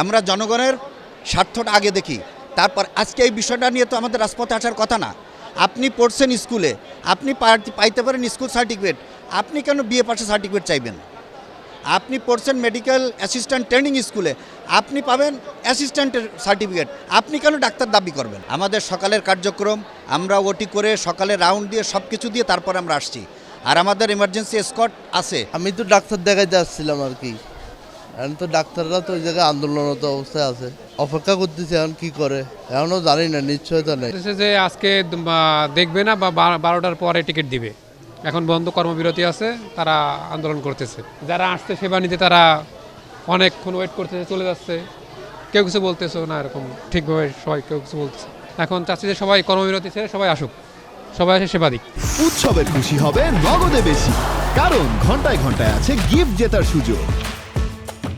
আমরা জনগণের স্বার্থটা আগে দেখি। তারপর আজকে এই বিষয়টা নিয়ে তো আমাদের রাজপথে আসার কথা না। আপনি পড়ছেন স্কুলে, আপনি পাইতে পারেন স্কুল সার্টিফিকেট, আপনি কেন বিএ পাশের সার্টিফিকেট চাইবেন? আপনি পড়ছেন মেডিকেল অ্যাসিস্ট্যান্ট ট্রেনিং স্কুলে, আপনি পাবেন অ্যাসিস্ট্যান্টের সার্টিফিকেট আপনি কেন ডাক্তার দাবি করবেন? আমাদের সকালের কার্যক্রম, আমরা ওটি করে সকালে রাউন্ড দিয়ে সব কিছু দিয়ে তারপর আমরা আসছি। আর আমাদের এমার্জেন্সি স্কট আছে। আমি তো ডাক্তার দেখাইতে আসছিলাম আর কি। এখন তো ডাক্তাররা তো ওই জায়গায় আন্দোলনত অবস্থায় আছে। অপেক্ষা করতেছে এখন কি করে? এখনও জানি না নিশ্চয়তা নেই। যে আজকে দেখবে না বা বারোটার পরে টিকিট দিবে। এখন বন্ধ কর্মবিরতি আছে তারা আন্দোলন করতেছে। যারা আসছে সেবা নিতে তারা অনেকক্ষণ ওয়েট করতেছে চলে যাচ্ছে। কেউ কিছু বলতেছে না এরকম ঠিকভাবে সবাই কেউ কিছু বলতেছে এখন চাচ্ছি যে সবাই কর্মবিরতি ছেড়ে সবাই আসুক। সবাই এসে সেবা দিক। উৎসবের খুশি হবে নগদে বেশি। কারণ ঘন্টায় ঘন্টায় আছে গিফট জেতার সুযোগ।